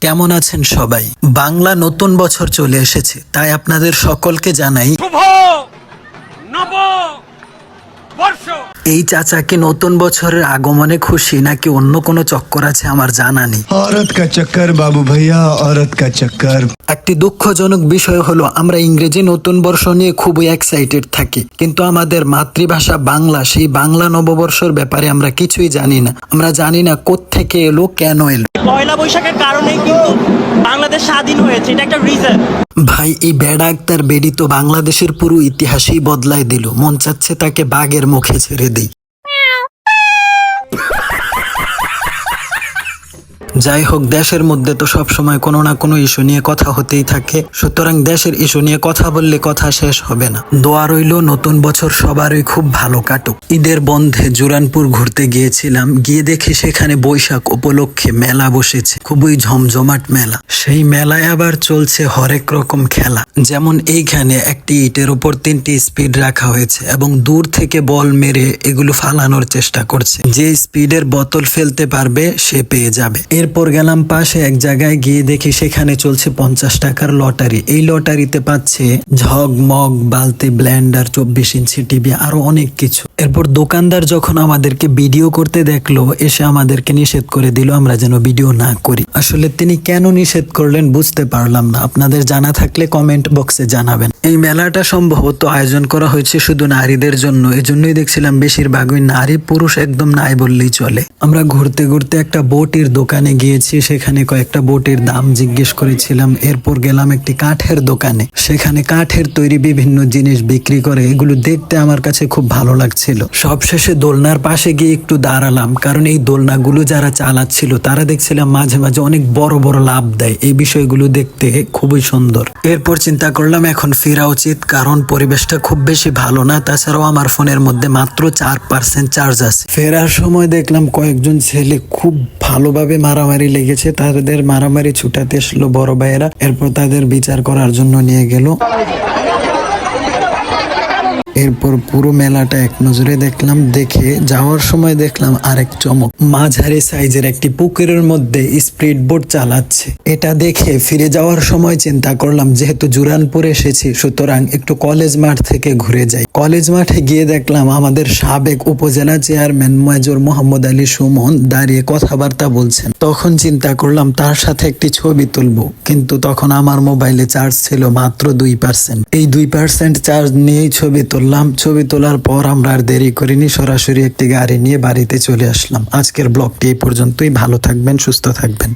কেমন আছেন সবাই? বাংলা নতুন বছর চলে এসেছে তাই আপনাদের সকলকে জানাই শুভ নব এই চাচা কি নতুন বছরের আগমনে খুশি নাকি অন্য কোনো চক্কর আছে আমার জানা নেই औरत का चक्कर बाबू भैया औरत का चक्कर একটি দুঃখজনক বিষয় হলো আমরা ইংরেজি নতুন বর্ষ নিয়ে খুবই এক্সাইটেড থাকি কিন্তু আমাদের মাতৃভাষা বাংলা সেই বাংলা নববর্ষর ব্যাপারে আমরা কিছুই জানি না আমরা জানি না কোত্থেকে এলো কেন এলো পয়লা বৈশাখের কারণেই কিন্তু বাংলাদেশ স্বাধীন হয়েছে এটা একটা রিজন ভাই, এই বেড়া আক্তার বেডি তো বাংলাদেশের পুরো ইতিহাসেই বদলায় দিল। মন চাচ্ছে তাকে বাঘের মুখে ছেড়ে দিই। যাই হোক দেশের মধ্যে তো সব সময় কোনো না কোনো ইস্যু নিয়ে কথা হতেই থাকে। সুতরাং দেশের ইস্যু নিয়ে কথা বললে কথা শেষ হবে না। দোয়া রইল, নতুন বছর সবারই খুব ভালো কাটুক। ঈদের বন্ধে জুরানপুর ঘুরতে গিয়েছিলাম। গিয়ে দেখি সেখানে বৈশাখ উপলক্ষে মেলা বসেছে। খুবই ঝমঝমাট মেলা। সেই মেলায় আবার চলছে হরেক রকম খেলা। যেমন এইখানে একটি ইটের উপর তিনটি স্পিড রাখা হয়েছে এবং দূর থেকে বল মেরে এগুলো ফালানোর চেষ্টা করছে। যে স্পিডের বোতল ফেলতে পারবে, সে পেয়ে যাবে। এরপর গেলাম পাশে এক জায়গায় গিয়ে দেখি সেখানে চলছে পঞ্চাশ টাকার লটারি। এই লটারিতে পাচ্ছে ঝগ মগ বালতি ব্ল্যান্ডার চব্বিশ ইঞ্চি টিভি, আরও অনেক কিছু। এরপর দোকানদার যখন আমাদেরকে ভিডিও করতে দেখল, এসে আমাদেরকে নিষেধ করে দিল, আমরা যেন ভিডিও না করি। আসলে তিনি কেন নিষেধ করলেন বুঝতে পারলাম না। আপনাদের জানা থাকলে কমেন্ট বক্সে জানাবেন। এই মেলাটা সম্ভবত আয়োজন করা হয়েছে শুধু নারীদের জন্য, এজন্যই দেখছিলাম বেশিরভাগই নারী, পুরুষ একদম নাই বললেই চলে। আমরা ঘুরতে ঘুরতে একটা বোটের দোকানে গিয়েছি, সেখানে কয়েকটা বোটের দাম জিজ্ঞেস করেছিলাম, এরপর গেলাম একটি কাঠের দোকানে। সেখানে কাঠের তৈরি বিভিন্ন জিনিস বিক্রি করে, এগুলো দেখতে আমার কাছে খুব ভালো লাগছিল। সবশেষে দোলনার পাশে গিয়ে একটু দাঁড়ালাম, কারণ এই দোলনাগুলো যারা চালাচ্ছিল, তারা দেখছিলাম মাঝে মাঝে অনেক বড় বড় লাভ দেয়। এই বিষয়গুলো দেখতে খুবই সুন্দর। এরপর চিন্তা করলাম, এখন উচিত, কারণ পরিবেশটা খুব বেশি ভালো না। তাছাড়াও আমার ফোনের মধ্যে মাত্র চার পার্সেন্ট চার্জ আছে। ফেরার সময় দেখলাম কয়েকজন ছেলে খুব ভালোভাবে মারামারি লেগেছে। তাদের মারামারি ছুটাতে আসলো বড় ভাইয়েরা। এরপর তাদের বিচার করার জন্য নিয়ে গেল। এরপর পুরো মেলাটা এক নজরে দেখলাম, দেখে যাওয়ার সময় দেখলাম আরেক চমক। মাঝারি সাইজের একটি পুকুরের মধ্যে স্পিড বোট চালাচ্ছে। এটা দেখে ফিরে যাওয়ার সময় চিন্তা করলাম, যেহেতু জুরানপুর এসেছি, সুতরাং একটু কলেজ মাঠ থেকে ঘুরে যাই। কলেজ মাঠে গিয়ে দেখলাম আমাদের সাবেক উপজেলা চেয়ারম্যান মেজর মোহাম্মদ আলী সুমন দাঁড়িয়ে কথাবার্তা বলছেন। তখন চিন্তা করলাম, তার সাথে একটি ছবি তুলবো, কিন্তু তখন আমার মোবাইলে চার্জ ছিল মাত্র দুই পার্সেন্ট। এই দুই পার্সেন্ট চার্জ নিয়েই ছবি তুললাম ছবি তোলার পর আমরা আর দেরি করিনি, সরাসরি একটি গাড়ি নিয়ে বাড়িতে চলে আসলাম। আজকের ব্লগটি এই পর্যন্তই, ভালো থাকবেন, সুস্থ থাকবেন।